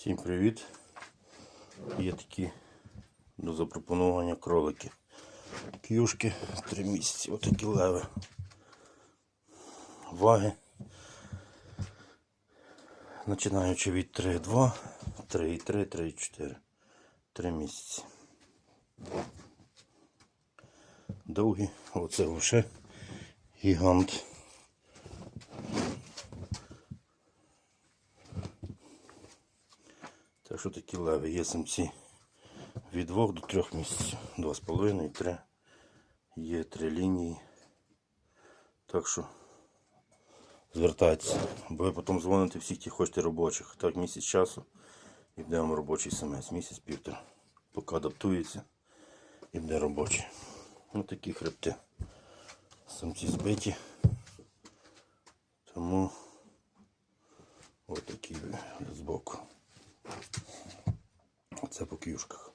Всім привіт! Є такі до запропонування кролики. Кюшки 3 місяці, отакі леви. Ваги. Починаючи від 3,2, 3,3, 3,4. 3 місяці. Довгі, оце вже гігант. Так що такі леви є самці від 2 до 3 місяців. 2,5 і 3. Є 3 лінії. Так що звертайтеся. Бо ви потім дзвоните всіх, ті хочете робочих. Так, місяць часу і буде робочий самець. Місяць півтора. Поки адаптується і буде робочий. Ось такі хребти. Самці збиті. Тому ось такі вигляд збоку. Це по кюшках.